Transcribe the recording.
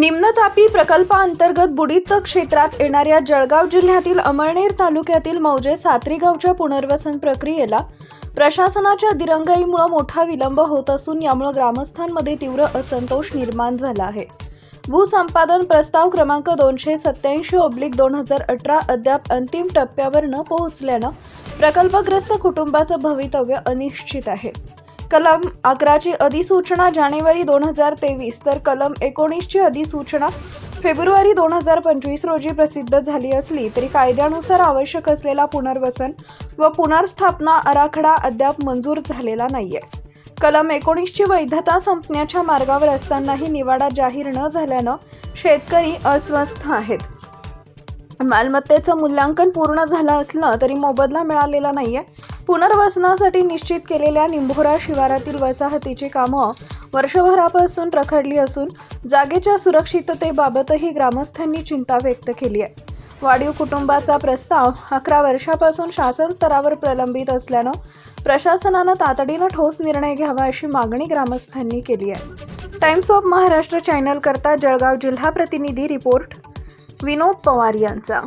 निम्नतापी प्रकल्पाअंतर्गत बुडीत क्षेत्रात येणाऱ्या जळगाव जिल्ह्यातील अमळनेर तालुक्यातील मौजे सात्री गावच्या पुनर्वसन प्रक्रियेला प्रशासनाच्या दिरंगाईमुळे मोठा विलंब होत असून यामुळे ग्रामस्थांमध्ये तीव्र असंतोष निर्माण झाला आहे. भूसंपादन प्रस्ताव क्रमांक दोनशे सत्याऐंशी ओब्लिक दोन हजार अठरा अद्याप अंतिम टप्प्यावर न पोहोचल्यानं प्रकल्पग्रस्त कुटुंबाचं भवितव्य अनिश्चित आहे. कलम अकराची अधिसूचना जानेवारी दोन हजार तेवीस तर कलम एकोणीसची अधिसूचना फेब्रुवारी दोन हजार पंचवीस रोजी प्रसिद्ध झाली असली तरी कायद्यानुसार आवश्यक असलेला पुनर्वसन व पुनर्स्थापना आराखडा अद्याप मंजूर झालेला नाही आहे कलम एकोणीसची वैधता संपण्याच्या मार्गावर असतानाही निवाडा जाहीर न झाल्यानं शेतकरी अस्वस्थ आहेत. मालमत्तेचं मूल्यांकन पूर्ण झालं असलं तरी मोबदला मिळालेला नाही आहे पुनर्वसनासाठी निश्चित केलेल्या निंभोरा शिवारातील वसाहतीची कामं वर्षभरापासून रखडली असून जागेच्या सुरक्षिततेबाबतही ग्रामस्थांनी चिंता व्यक्त केली आहे. वाढीव कुटुंबाचा प्रस्ताव अकरा वर्षापासून शासन स्तरावर प्रलंबित असल्यानं प्रशासनानं तातडीनं ठोस निर्णय घ्यावा अशी मागणी ग्रामस्थांनी केली आहे. टाइम्स ऑफ महाराष्ट्र चॅनल करता जळगाव जिल्हा प्रतिनिधी रिपोर्ट विनोद पवार यांचा.